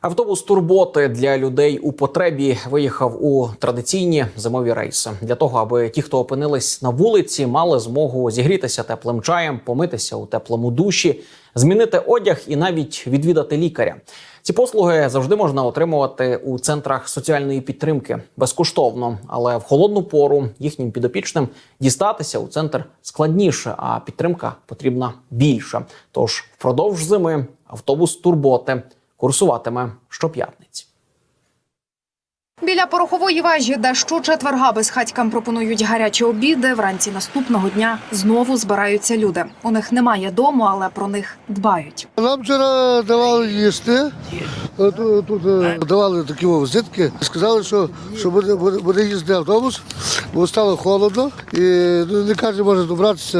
Автобус турботи для людей у потребі виїхав у традиційні зимові рейси для того, аби ті, хто опинились на вулиці, мали змогу зігрітися теплим чаєм, помитися у теплому душі, змінити одяг і навіть відвідати лікаря. Ці послуги завжди можна отримувати у центрах соціальної підтримки безкоштовно, але в холодну пору їхнім підопічним дістатися у центр складніше, а підтримка потрібна більша. Тож впродовж зими автобус турботи курсуватиме щоп'ятниці. Біля порохової вежі, де щочетверга безхатькам пропонують гарячі обіди, вранці наступного дня знову збираються люди. У них немає дому, але про них дбають. Нам вчора давали їсти. Тут, тут е, давали такі о, візитки. Сказали, що, що буде, буде, буде їздити автобус, бо стало холодно і ну, не кожен може добратися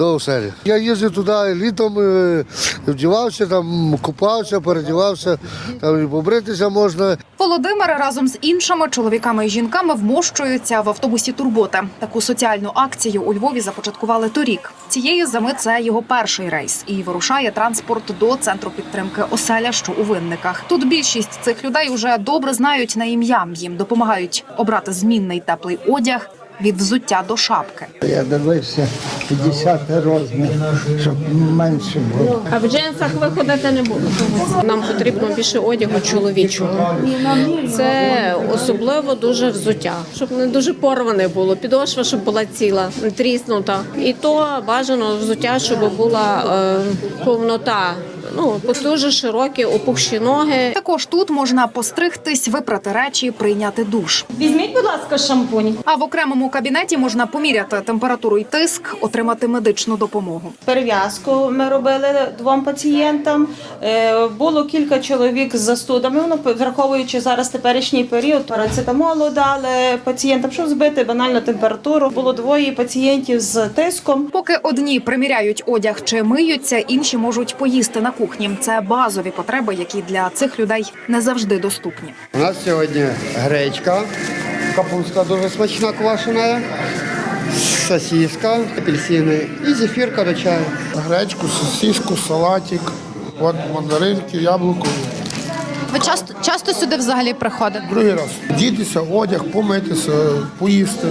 до оселі. Я їздив туди літом, е, вдівався, там купався, передівався, там і побритися можна. Володимир разом з іншими чоловіками і жінками вмощуються в автобусі Турбота. Таку соціальну акцію у Львові започаткували торік. Цієї зими це його перший рейс і вирушає транспорт до центру підтримки оселя, що у винниках. Тут більшість цих людей уже добре знають на ім'я. Їм допомагають обрати змінний теплий одяг від взуття до шапки. Я дивився 50 розмір, щоб менше було. А в джинсах ви ходити не будете? Нам потрібно більше одягу чоловічого. Це особливо дуже взуття, щоб не дуже порване було. Підошва, щоб була ціла, не тріснута. І то бажано взуття, щоб була е, повнота. Ну, дуже широкі, опухші ноги. Також тут можна постригтись, випрати речі, прийняти душ. Візьміть, будь ласка, шампунь. А в окремому кабінеті можна поміряти температуру і тиск, отримати медичну допомогу. Перев'язку ми робили двом пацієнтам. Е, Було кілька чоловік з застудами. Ну, враховуючи зараз теперішній період, парацетамолу дали пацієнтам, щоб збити банальну температуру. Було двоє пацієнтів з тиском. Поки одні приміряють одяг чи миються, інші можуть поїсти на кухні. Це базові потреби, які для цих людей не завжди доступні. У нас сьогодні гречка, капуста дуже смачна квашена, сосиска, апельсини і зефірка до чаю. гречку, сосиску, салатик, от мандаринки, яблуко. Ви часто часто сюди взагалі приходите? Другий раз. Дітися, одяг, помитися, поїсти.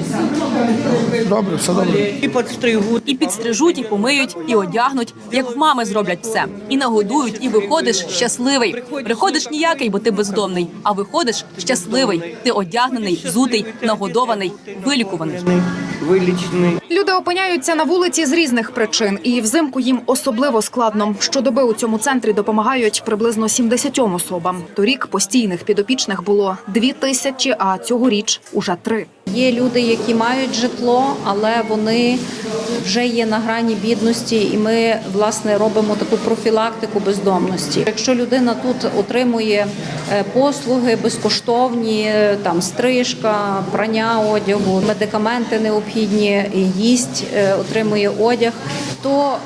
Добре, все добре. І підстригуть, і підстрижуть, і помиють, і одягнуть, як в мами зроблять все. І нагодують, і виходиш щасливий. Приходиш ніякий, бо ти бездомний, а виходиш щасливий. Ти одягнений, взутий, нагодований, вилікуваний. Люди опиняються на вулиці з різних причин, і взимку їм особливо складно. Щодоби у цьому центрі допомагають приблизно 70 особам. Торік постійних підопічних було дві тисячі, а цьогоріч уже три. Є люди, які мають житло, але вони вже є на грані бідності, і ми власне робимо таку профілактику бездомності. Якщо людина тут отримує е, послуги безкоштовні, е, там стрижка, прання одягу, медикаменти необхідні, їсть, е, отримує одяг, то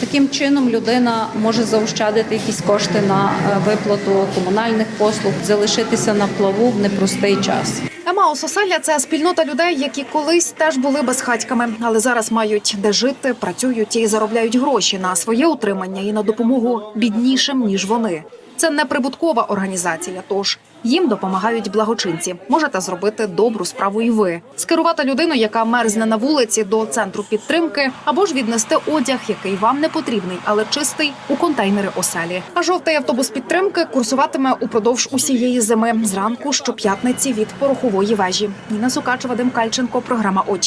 таким чином людина може заощадити якісь кошти на виплату комунальних послуг, залишитися на плаву в непростий час. Емаус оселя це спільнота людей, які колись теж були безхатьками, але зараз мають де жити, працюють і заробляють гроші на своє утримання і на допомогу біднішим ніж вони. Це не прибуткова організація, тож їм допомагають благочинці. Можете зробити добру справу і ви скерувати людину, яка мерзне на вулиці до центру підтримки, або ж віднести одяг, який вам не потрібний, але чистий у контейнери оселі. А жовтий автобус підтримки курсуватиме упродовж усієї зими зранку щоп'ятниці від порохової вежі. Ніна Сукачева, Вадим Кальченко, програма Очі.